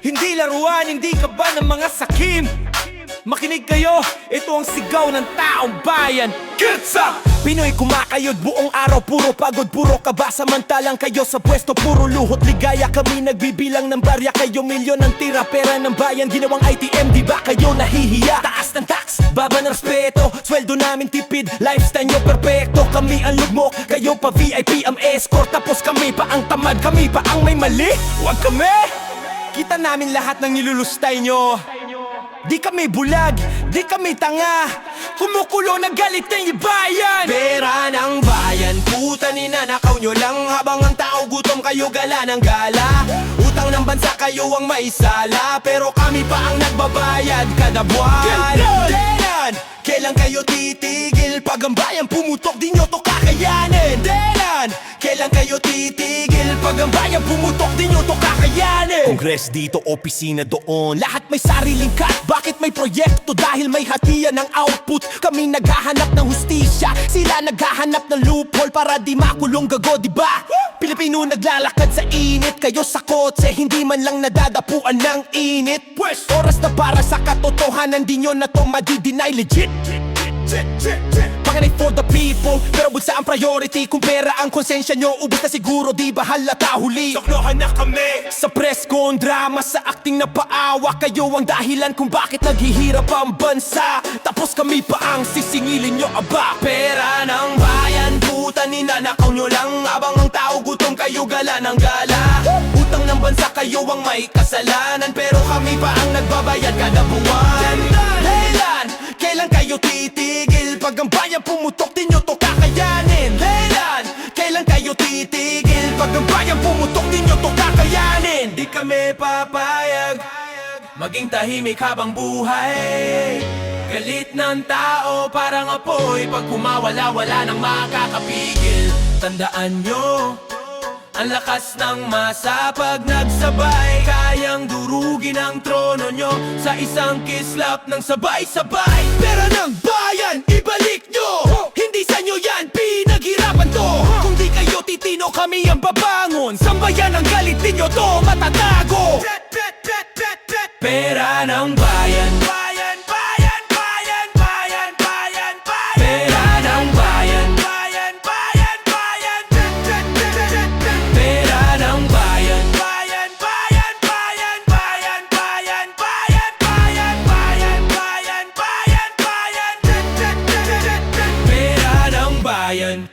Hindi laruan, hindi ka ba ng mga sakim Makinig kayo, ito ang sigaw ng taong bayan. Gets up! Pinoy kumakayod buong araw Puro pagod, puro kaba Samantalang kayo sa pwesto. Puro luhot, ligaya Kami nagbibilang ng barya. Kayo milyon ng tira Pera ng bayan. Ginawang ITM Di ba kayo nahihiya? Taas ng tax, baba ng respeto. Sweldo namin tipid Lifestyle nyo perpekto. Kami ang lugmok Kayo pa VIP ang escort. Tapos kami pa ang tamad Kami pa ang may mali. Huwag kami! Kita namin lahat ng nilulustay nyo Di kami bulag, di kami tanga. Kumukulo na galit ng bayan. Pera ng bayan, puta ninanakaw nyo lang. Habang ang tao gutom kayo gala ng gala. Utang ng bansa kayo ang maisala. Pero kami pa ang nagbabayad kada buwan. Denan, kailan kayo titigil? Pag ang bayan pumutok di nyo to kakayanin. Denan, kailan kayo titigil Pag ang bayan pumutok di nyo to kakayanin. Kongres dito, opisina doon. Lahat may sariling cut. Bakit may proyekto? Dahil may hatiyan ng output. Kami naghahanap ng hustisya. Sila naghahanap ng loophole Para di makulong gago, di ba? Pilipino naglalakad sa init. Kayo sa kotse, hindi man lang nadadapuan ng init. Pwes, oras na para sa katotohanan. Di nyo na to madideny legit Panganay for the people Pero bulsa ang priority. Kung pera ang konsensya nyo Ubus na siguro di ba halata huli? Soklohan na kami. Sa press con drama Sa acting na paawa. Kayo ang dahilan kung bakit naghihirap ang bansa. Tapos kami pa ang sisingilin nyo aba. Pera ng bayan Puta ninanakaw nyo lang. Abang ang tao gutom kayo gala ng gala. Utang ng bansa kayo ang may kasalanan. Pero kami pa ang nagbabayad kada buwan pumutok, di nyo to kakayanin. Kailan? Kailan kayo titigil? Pag ang bayan pumutok, di nyo to kakayanin. Di kami papayag. Maging tahimik habang buhay. Galit ng tao parang apoy. Pag kumawala, wala nang makakapigil. Tandaan nyo ang lakas ng masa pag nagsabay Kayang durugin ang trono nyo Sa isang kislap ng sabay-sabay. Pera ng bayan, ibalik nyo! Hindi sa nyo yan, pinaghirapan to. Kung di kayo titino, kami ang babangon. Sambayan ang galit ninyo to, matatago. Pera ng bayan lion.